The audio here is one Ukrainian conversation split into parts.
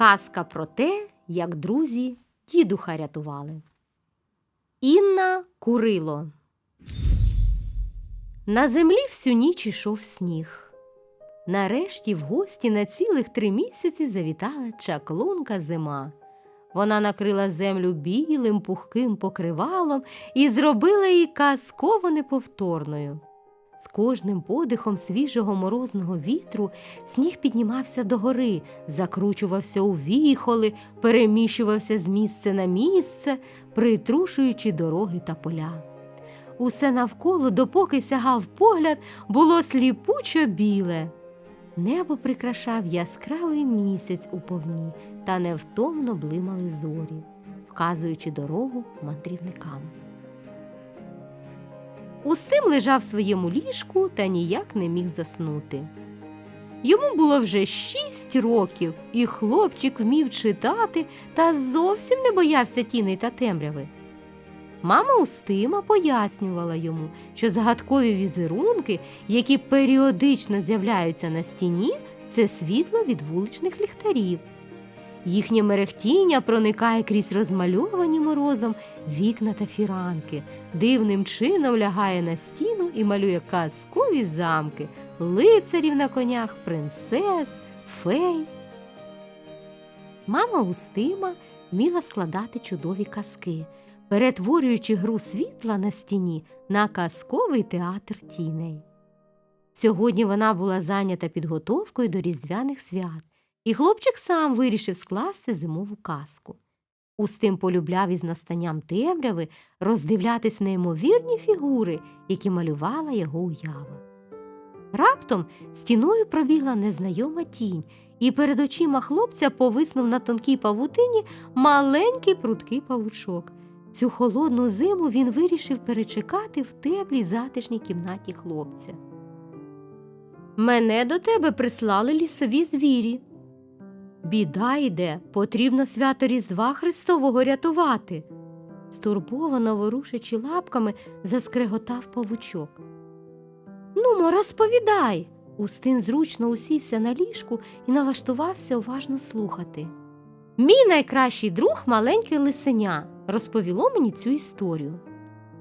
Казка про те, як друзі дідуха рятували. Інна Курило. На землі всю ніч ішов сніг. Нарешті в гості на цілих три місяці завітала чаклунка зима. Вона накрила землю білим пухким покривалом і зробила її казково неповторною. З кожним подихом свіжого морозного вітру сніг піднімався догори, закручувався у віхоли, переміщувався з місця на місце, притрушуючи дороги та поля. Усе навколо, допоки сягав погляд, було сліпучо біле. Небо прикрашав яскравий місяць у повні та невтомно блимали зорі, вказуючи дорогу мандрівникам. Устим лежав в своєму ліжку та ніяк не міг заснути. Йому було вже шість років, і хлопчик вмів читати та зовсім не боявся тіней та темряви. Мама Устима пояснювала йому, що загадкові візерунки, які періодично з'являються на стіні, це світло від вуличних ліхтарів. Їхнє мерехтіння проникає крізь розмальовані морозом вікна та фіранки, дивним чином лягає на стіну і малює казкові замки, лицарів на конях, принцес, фей. Мама Устима вміла складати чудові казки, перетворюючи гру світла на стіні на казковий театр тіней. Сьогодні вона була зайнята підготовкою до різдвяних свят, і хлопчик сам вирішив скласти зимову казку. Устим полюбляв із настанням темряви роздивлятись неймовірні фігури, які малювала його уява. Раптом стіною пробігла незнайома тінь, і перед очима хлопця повиснув на тонкій павутині маленький пруткий павучок. Цю холодну зиму він вирішив перечекати в теплій затишній кімнаті хлопця. Мене до тебе прислали лісові звірі. Біда йде, потрібно свято Різдва Христового рятувати. Стурбовано ворушачи лапками, заскреготав павучок. Нумо, розповідай. Устин зручно усівся на ліжку і налаштувався уважно слухати. Мій найкращий друг маленьке лисеня розповіло мені цю історію.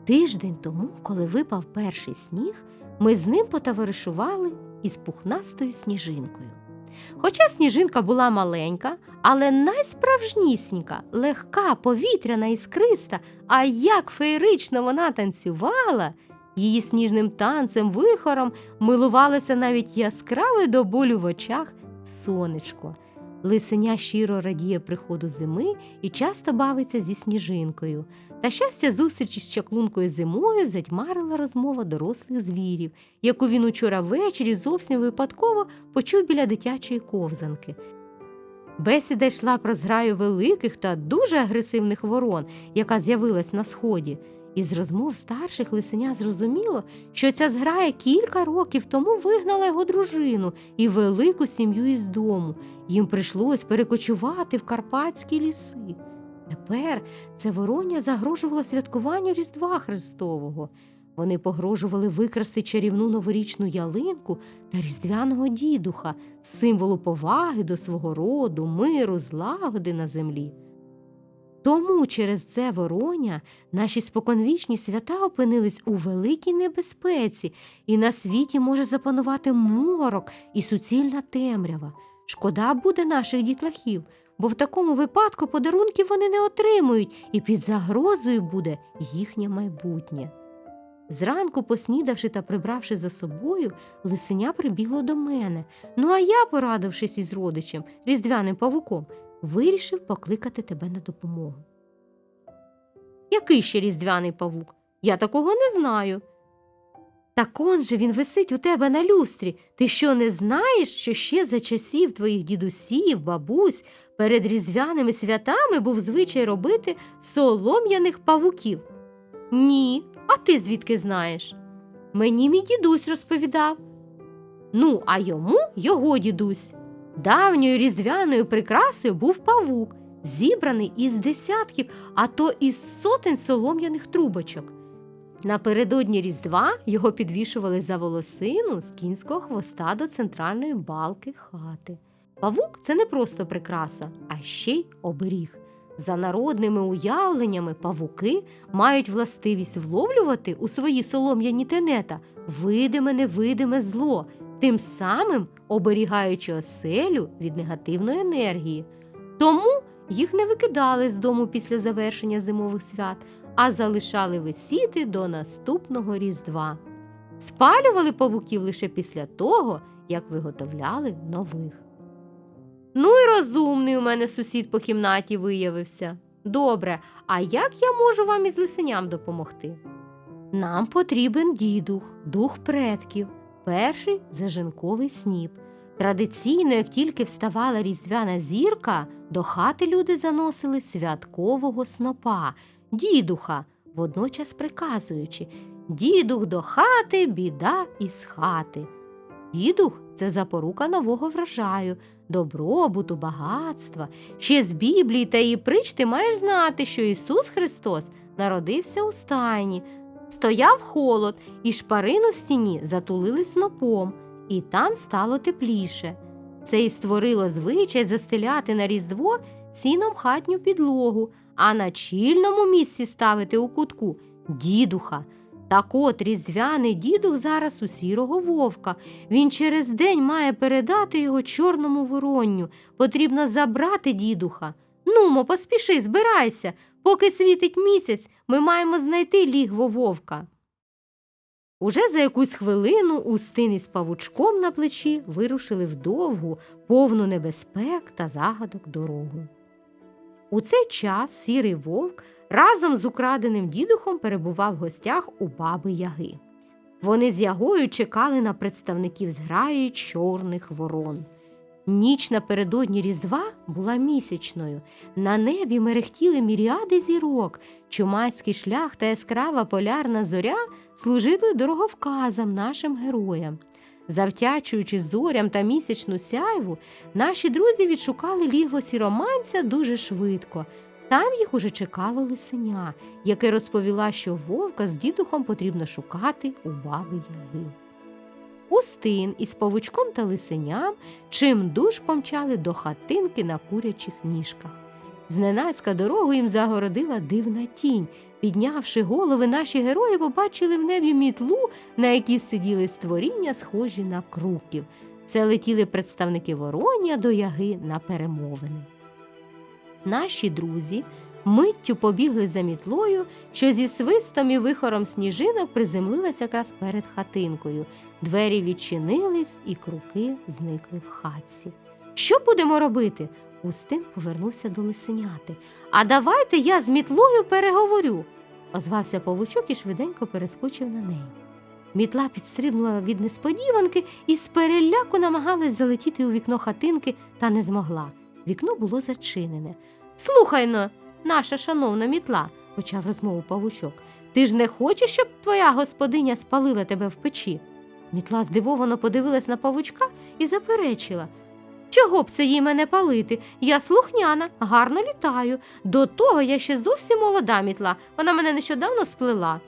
Тиждень тому, коли випав перший сніг, ми з ним потоваришували із пухнастою сніжинкою. Хоча сніжинка була маленька, але найсправжнісінька, легка, повітряна іскриста, а як феєрично вона танцювала, її сніжним танцем, вихором милувалося навіть яскраве до болю в очах сонечко. Лисеня щиро радіє приходу зими і часто бавиться зі сніжинкою. Та щастя зустрічі з чаклункою зимою затьмарила розмова дорослих звірів, яку він учора ввечері зовсім випадково почув біля дитячої ковзанки. Бесіда йшла про зграю великих та дуже агресивних ворон, яка з'явилась на сході. Із розмов старших лисеня зрозуміло, що ця зграя кілька років тому вигнала його дружину і велику сім'ю із дому. Їм прийшлось перекочувати в карпатські ліси. Тепер це вороння загрожувало святкуванню Різдва Христового. Вони погрожували викрасти чарівну новорічну ялинку та різдвяного дідуха, символу поваги до свого роду, миру, злагоди на землі. Тому через це вороння наші споконвічні свята опинились у великій небезпеці, і на світі може запанувати морок і суцільна темрява. Шкода буде наших дітлахів, бо в такому випадку подарунків вони не отримують, і під загрозою буде їхнє майбутнє. Зранку, поснідавши та прибравши за собою, лисеня прибігло до мене. Ну а я, порадившись із родичем, різдвяним павуком, вирішив покликати тебе на допомогу. Який ще різдвяний павук? Я такого не знаю. Так он же він висить у тебе на люстрі. Ти що не знаєш, що ще за часів твоїх дідусів, бабусь, перед різдвяними святами був звичай робити солом'яних павуків? Ні, а ти звідки знаєш? Мені мій дідусь розповідав. Ну, а йому його дідусь. Давньою різдвяною прикрасою був павук, зібраний із десятків, а то із сотень солом'яних трубочок. Напередодні Різдва його підвішували за волосину з кінського хвоста до центральної балки хати. Павук це не просто прикраса, а ще й оберіг. За народними уявленнями, павуки мають властивість вловлювати у свої солом'яні тенета видиме невидиме зло, тим самим оберігаючи оселю від негативної енергії. Тому їх не викидали з дому після завершення зимових свят, а залишали висіти до наступного Різдва. Спалювали павуків лише після того, як виготовляли нових. Ну і розумний у мене сусід по кімнаті виявився. Добре, а як я можу вам із лисеням допомогти? Нам потрібен дідух, дух предків, перший зажинковий сніп. Традиційно, як тільки вставала різдвяна зірка, до хати люди заносили святкового снопа, дідуха, водночас приказуючи Дідух до хати, біда із хати. Дідух це запорука нового врожаю, добробуту, багатства. Ще з Біблії та її притч ти маєш знати, що Ісус Христос народився у стайні, стояв холод, і шпарину в стіні затулили снопом, і там стало тепліше. Це і створило звичай застеляти на Різдво сіном хатню підлогу, а на чільному місці ставити у кутку дідуха. Так от різдвяний дідух зараз у сірого вовка. Він через день має передати його чорному воронню. Потрібно забрати дідуха. Нумо, поспіши, збирайся. Поки світить місяць, ми маємо знайти лігво вовка. Уже за якусь хвилину Устин із павучком на плечі вирушили в довгу, повну небезпек та загадок дорогу. У цей час сірий вовк разом з украденим дідухом перебував в гостях у баби Яги. Вони з Ягою чекали на представників зграї чорних ворон. Ніч напередодні Різдва була місячною. На небі мерехтіли міріади зірок, чумацький шлях та яскрава полярна зоря служили дороговказам нашим героям. Завтячуючи зорям та місячну сяйву, наші друзі відшукали лігво сіроманця дуже швидко. Там їх уже чекало лисеня, яке розповіла, що вовка з дідухом потрібно шукати у баби Яги. Устин із павучком та лисеням чим душ помчали до хатинки на курячих ніжках. Зненацька дорогу їм загородила дивна тінь. Піднявши голови, наші герої побачили в небі мітлу, на якій сиділи створіння, схожі на круків. Це летіли представники вороння до яги на перемовини. Наші друзі миттю побігли за мітлою, що зі свистом і вихором сніжинок приземлилася якраз перед хатинкою. Двері відчинились, і круки зникли в хатці. Що будемо робити? Устин повернувся до лисеняти. А давайте я з мітлою переговорю, озвався павучок і швиденько перескочив на неї. Мітла підстрибнула від несподіванки і з переляку намагалась залетіти у вікно хатинки, та не змогла. Вікно було зачинене. Слухай но, наша шановна мітла, почав розмову павучок. Ти ж не хочеш, щоб твоя господиня спалила тебе в печі? Мітла здивовано подивилась на павучка і заперечила. Чого б це їй мене палити? Я слухняна, гарно літаю. До того я ще зовсім молода мітла, вона мене нещодавно сплела.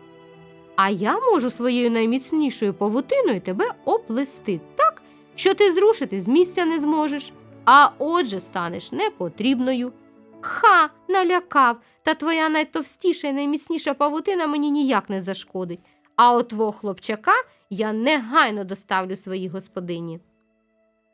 А я можу своєю найміцнішою павутиною тебе оплести так, що ти зрушити з місця не зможеш, а отже станеш непотрібною. Ха, налякав, та твоя найтовстіша і найміцніша павутина мені ніяк не зашкодить. А от твого хлопчака я негайно доставлю своїй господині.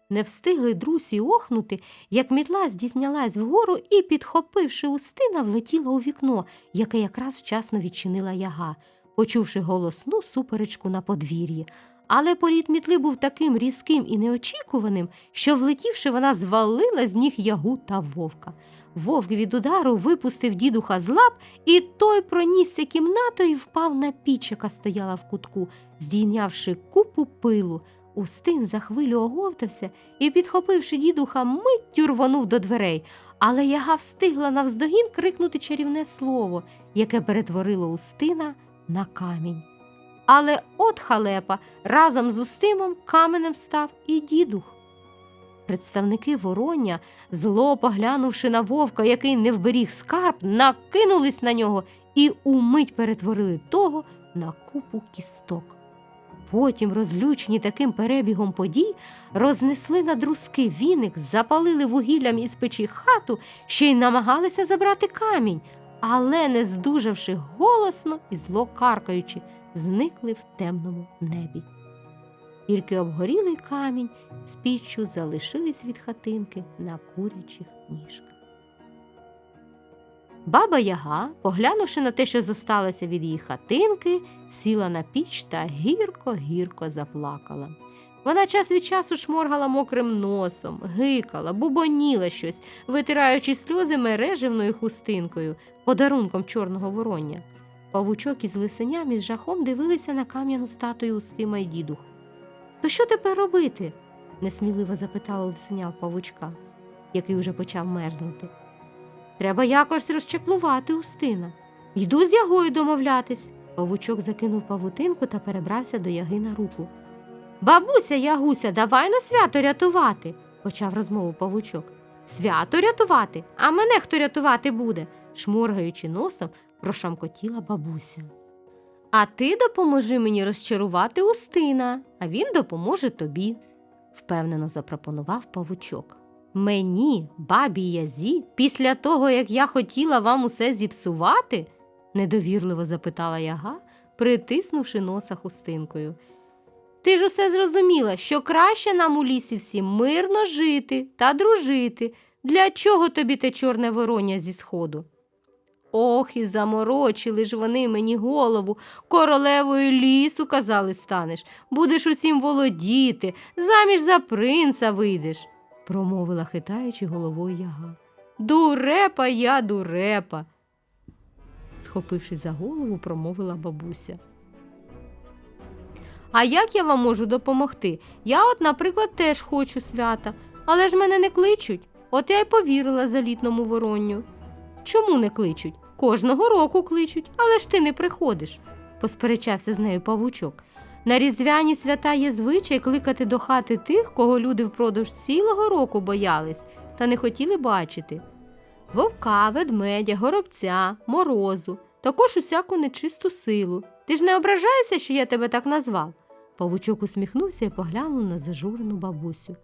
Не встигли друзі охнути, як мітла здійснялась вгору і, підхопивши устина, влетіла у вікно, яке якраз вчасно відчинила яга, почувши голосну суперечку на подвір'ї. Але політ мітли був таким різким і неочікуваним, що, влетівши, вона звалила з ніг ягу та вовка. Вовк від удару випустив дідуха з лап, і той пронісся кімнатою і впав на піч, яка стояла в кутку, здійнявши купу пилу. Устин за хвилю оговтався і, підхопивши дідуха, миттю рвонув до дверей, але яга встигла навздогін крикнути чарівне слово, яке перетворило Устина на камінь. Але от халепа разом з Устимом каменем став і дідух. Представники вороння, зло поглянувши на вовка, який не вберіг скарб, накинулись на нього і умить перетворили того на купу кісток. потім, розлючені таким перебігом подій, рознесли на друзки віник, запалили вугіллям із печі хату, ще й намагалися забрати камінь, але, не здужавши голосно і зло каркаючи, зникли в темному небі. Тільки обгорілий камінь з піччю залишились від хатинки на курячих ніжках. Баба Яга, поглянувши на те, що зосталося від її хатинки, сіла на піч та гірко-гірко заплакала. Вона час від часу шморгала мокрим носом, гикала, бубоніла щось, витираючи сльози мережевною хустинкою, подарунком чорного вороння. Павучок із лисеням із жахом дивилися на кам'яну статую Устима й дідух. То що тепер робити? несміливо запитала лисеня в павучка, який уже почав мерзнути. Треба якось розчеклувати Устина. Йду з ягою домовлятись. Павучок закинув павутинку та перебрався до яги на руку. Бабуся Ягуся, давай на свято рятувати, почав розмову павучок. Свято рятувати? А мене хто рятувати буде? шморгаючи носом, прошамкотіла бабуся. А ти допоможи мені розчарувати Устина, а він допоможе тобі, впевнено запропонував павучок. Мені, бабі Язі, після того, як я хотіла вам усе зіпсувати? недовірливо запитала яга, притиснувши носа хустинкою. Ти ж усе зрозуміла, що краще нам у лісі всім мирно жити та дружити. Для чого тобі те чорне вороння зі сходу? Ох, і заморочили ж вони мені голову. Королевою лісу, казали, станеш, будеш усім володіти, заміж за принца вийдеш, промовила, хитаючи головою яга. Дурепа я, дурепа. Схопившись за голову, промовила бабуся. А як я вам можу допомогти? Я, от, наприклад, теж хочу свята, але ж мене не кличуть. От я й повірила залітному воронню. Чому не кличуть? Кожного року кличуть, але ж ти не приходиш, посперечався з нею павучок. На різдвяні свята є звичай кликати до хати тих, кого люди впродовж цілого року боялись та не хотіли бачити. Вовка, ведмедя, горобця, морозу, також усяку нечисту силу. Ти ж не ображаєшся, що я тебе так назвав? Павучок усміхнувся і поглянув на зажурену бабусю.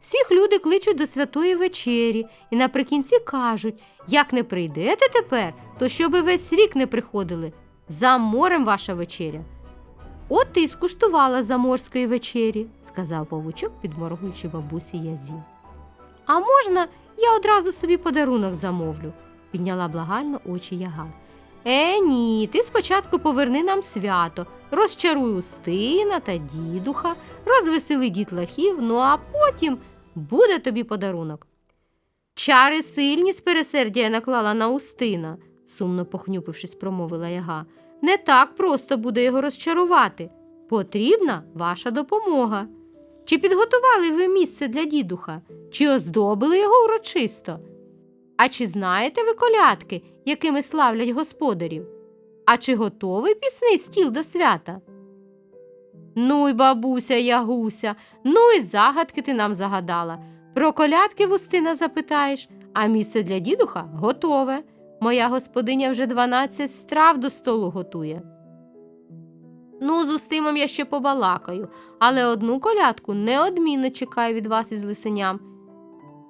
Всіх люди кличуть до святої вечері і наприкінці кажуть як не прийдете тепер, то щоби весь рік не приходили. За морем ваша вечеря. От ти й скуштувала заморської вечері, сказав павучок, підморгуючи бабусі язі. А можна я одразу собі подарунок замовлю? підняла благально очі яга. Е, ні, ти спочатку поверни нам свято, розчаруй Устина та дідуха, розвесели дітлахів, ну а потім буде тобі подарунок. Чари сильні з пересердя наклала на Устина, сумно похнюпившись, промовила яга. Не так просто буде його розчарувати. Потрібна ваша допомога. Чи підготували ви місце для дідуха, чи оздобили його урочисто? А чи знаєте ви колядки, якими славлять господарів? А чи готовий пісний стіл до свята? Ну й бабуся Ягуся, ну й загадки ти нам загадала. Про колядки вустина запитаєш, а місце для дідуха готове. Моя господиня вже дванадцять страв до столу готує. Ну, з Устимом я ще побалакаю, але одну колядку неодмінно чекаю від вас із лисеням.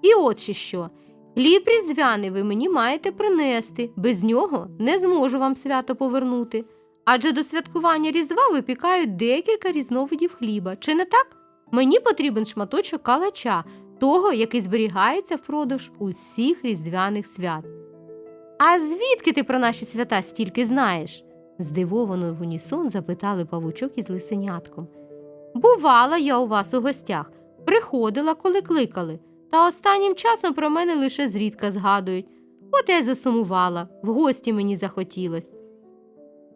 І от ще що. Хліб різдвяний ви мені маєте принести, без нього не зможу вам свято повернути. Адже до святкування Різдва випікають декілька різновидів хліба. Чи не так? Мені потрібен шматочок калача, того, який зберігається впродовж усіх різдвяних свят. А звідки ти про наші свята стільки знаєш? здивовано в унісон запитали павучок із лисенятком. Бувала я у вас у гостях, приходила, коли кликали, та останнім часом про мене лише зрідка згадують. От я й засумувала, в гості мені захотілось.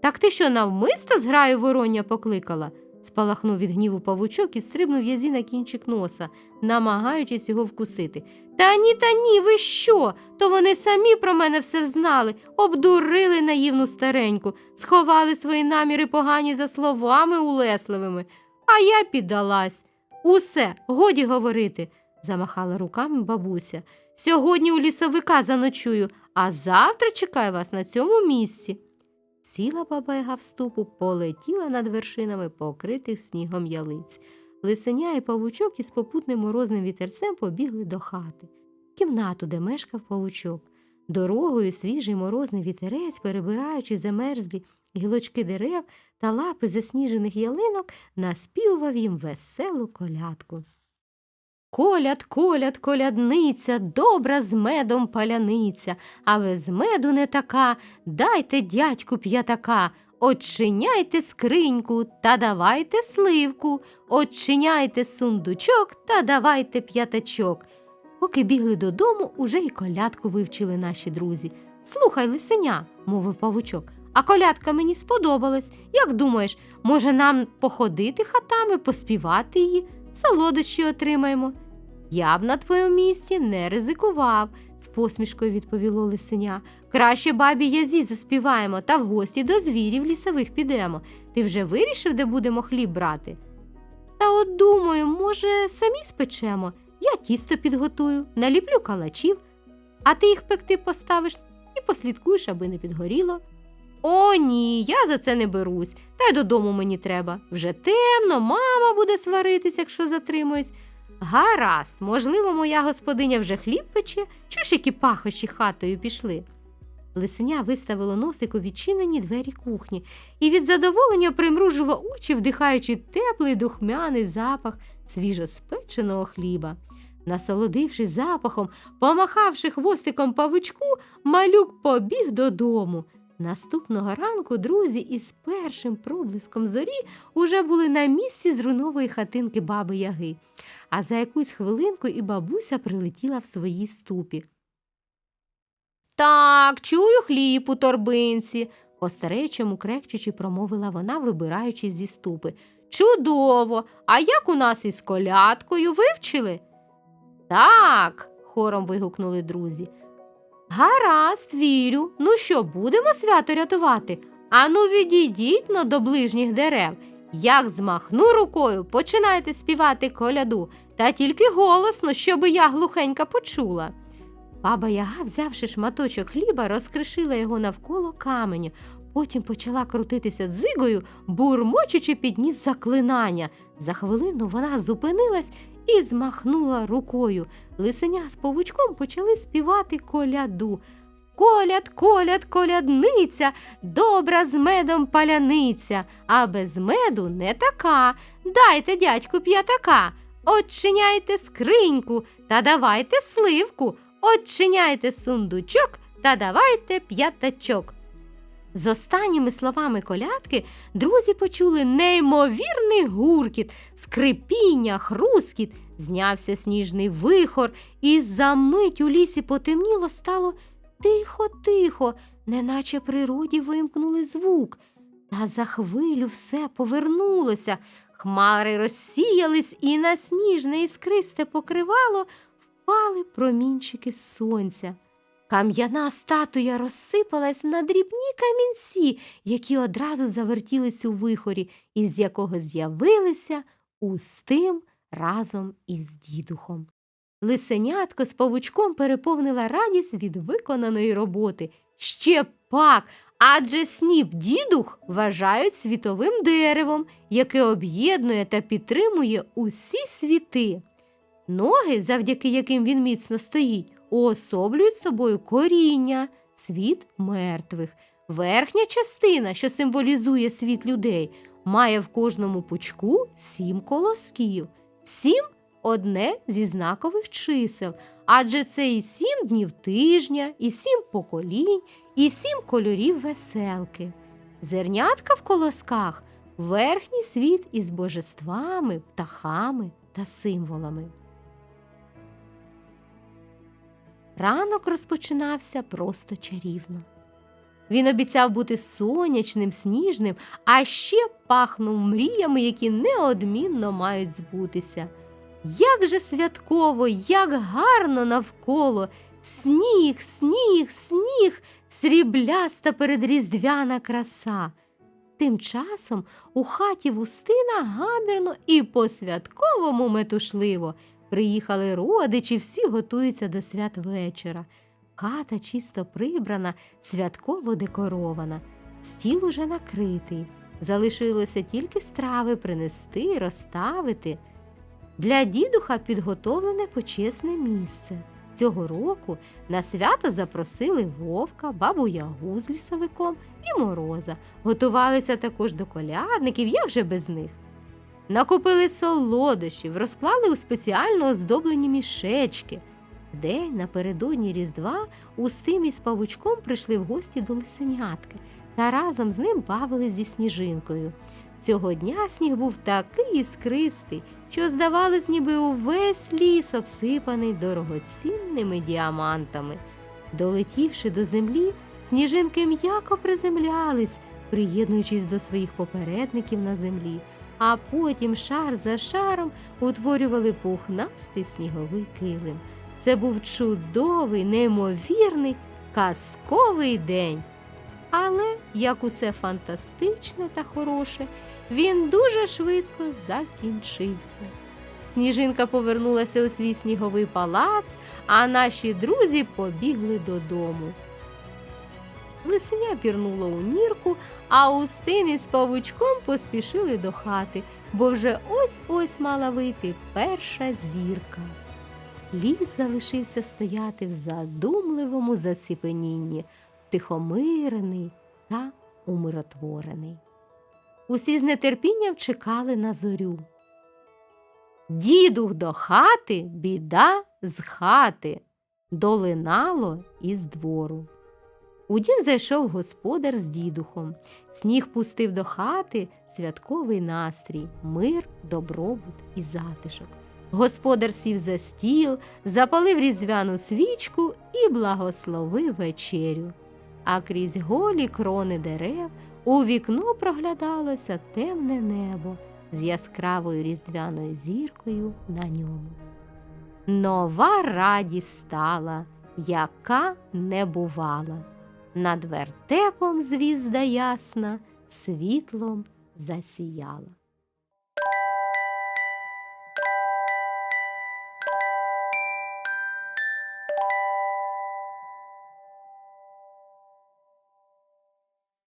Так ти що, навмисто зграю вороння покликала? спалахнув від гніву павучок і стрибнув язі на кінчик носа, намагаючись його вкусити. Та ні, та ні, ви що? То вони самі про мене все знали, обдурили наївну стареньку, сховали свої наміри погані за словами улесливими. А я піддалась. Усе, годі говорити, замахала руками бабуся. Сьогодні у лісовика заночую, а завтра чекаю вас на цьому місці. Сіла баба Яга в ступу, полетіла над вершинами покритих снігом ялиць. Лисеня і павучок із попутним морозним вітерцем побігли до хати, в кімнату, де мешкав павучок. Дорогою свіжий морозний вітерець, перебираючи замерзлі гілочки дерев та лапи засніжених ялинок, наспівував їм веселу колядку. Коляд, коляд, колядниця, добра з медом паляниця, а без меду не така, дайте дядьку п'ятака, Отчиняйте скриньку та давайте сливку, Отчиняйте сундучок та давайте п'ятачок. Поки бігли додому, уже й колядку вивчили наші друзі. Слухай, лисеня, мовив павучок, а колядка мені сподобалась. Як думаєш, може нам походити хатами, поспівати її, солодощі отримаємо? Я б на твоєму місці не ризикував, з посмішкою відповіло лисеня. Краще бабі Язі заспіваємо та в гості до звірів лісових підемо. Ти вже вирішив, де будемо хліб брати? Та от думаю, може, самі спечемо. Я тісто підготую, наліплю калачів, а ти їх пекти поставиш і послідкуєш, аби не підгоріло. О, ні, я за це не берусь, та й додому мені треба. Вже темно, мама буде сваритись, якщо затримуюсь. Гаразд, можливо, моя господиня вже хліб пече, ж які пахощі хатою пішли. Лисеня виставило носик у відчинені двері кухні і від задоволення примружило очі, вдихаючи теплий духмяний запах свіжоспеченого хліба. Насолодившись запахом, помахавши хвостиком павучку, малюк побіг додому. Наступного ранку друзі із першим проблиском зорі уже були на місці зруйнової хатинки баби Яги, а за якусь хвилинку і бабуся прилетіла в своїй ступі. Так, чую хліб у торбинці, по старечому крекчучи, промовила вона, вибираючись зі ступи. Чудово! А як у нас із колядкою вивчили? Так, хором вигукнули друзі. Гаразд, вірю. Ну що, будемо свято рятувати? Ану, відійдіть но до ближніх дерев. Як змахну рукою, починайте співати коляду, та тільки голосно, щоби я глухенько почула. Баба Яга, взявши шматочок хліба, розкришила його навколо каменю, потім почала крутитися дзигою, бурмочучи під ніс заклинання. За хвилину вона зупинилась і змахнула рукою. Лисеня з павучком почали співати коляду. Коляд, коляд, колядниця, добра з медом паляниця, а без меду не така. Дайте, дядьку, п'ятака, Отчиняйте скриньку та давайте сливку, Отчиняйте сундучок та давайте п'ятачок. З останніми словами колядки друзі почули неймовірний гуркіт, скрипіння, хрускіт, знявся сніжний вихор, і за мить у лісі потемніло стало тихо-тихо, неначе природі вимкнули звук. Та за хвилю все повернулося, хмари розсіялись, і на сніжне іскристе покривало впали промінчики сонця. Кам'яна статуя розсипалась на дрібні камінці, які одразу завертілись у вихорі, із якого з'явилися устим разом із дідухом. Лисенятко з павучком переповнила радість від виконаної роботи. Ще пак, адже сніп дідух вважають світовим деревом, яке об'єднує та підтримує усі світи. Ноги, завдяки яким він міцно стоїть, уособлюють собою коріння, світ мертвих. Верхня частина, що символізує світ людей, має в кожному пучку сім колосків. Сім одне зі знакових чисел, адже це і сім днів тижня, і сім поколінь, і сім кольорів веселки. Зернятка в колосках верхній світ із божествами, птахами та символами. Ранок розпочинався просто чарівно. Він обіцяв бути сонячним, сніжним, а ще пахнув мріями, які неодмінно мають збутися. Як же святково, як гарно навколо сніг, сніг, сніг, срібляста передріздвяна краса. Тим часом у хаті Вустина гамірно і по-святковому метушливо. Приїхали родичі, всі готуються до свят вечора. Хата чисто прибрана, святково декорована. Стіл уже накритий. Залишилося тільки страви принести, розставити. Для дідуха підготовлене почесне місце. Цього року на свято запросили вовка, бабу Ягу з лісовиком і мороза. Готувалися також до колядників, як же без них. Накупили солодощів, розклали у спеціально оздоблені мішечки. Вдень напередодні Різдва Устим із павучком прийшли в гості до лисенятки та разом з ним бавили зі сніжинкою. Цього дня сніг був такий іскристий, що, здавалось, ніби увесь ліс обсипаний дорогоцінними діамантами. Долетівши до землі, сніжинки м'яко приземлялись, приєднуючись до своїх попередників на землі, а потім шар за шаром утворювали пухнастий сніговий килим. Це був чудовий, неймовірний, казковий день. Але, як усе фантастичне та хороше, він дуже швидко закінчився. Сніжинка повернулася у свій сніговий палац, а наші друзі побігли додому. Лисеня пірнуло у нірку, а Устин із павучком поспішили до хати, бо вже ось-ось мала вийти перша зірка. Ліс залишився стояти в задумливому заціпенінні, втихомирений та умиротворений. Усі з нетерпінням чекали на зорю. Дідух до хати, біда з хати, долинало із двору. У дім зайшов господар з дідухом. Сніг пустив до хати святковий настрій, мир, добробут і затишок. Господар сів за стіл, запалив різдвяну свічку і благословив вечерю. А крізь голі крони дерев у вікно проглядалося темне небо з яскравою різдвяною зіркою на ньому. Нова радість стала, яка не бувала. Над вертепом звізда ясна світлом засіяла.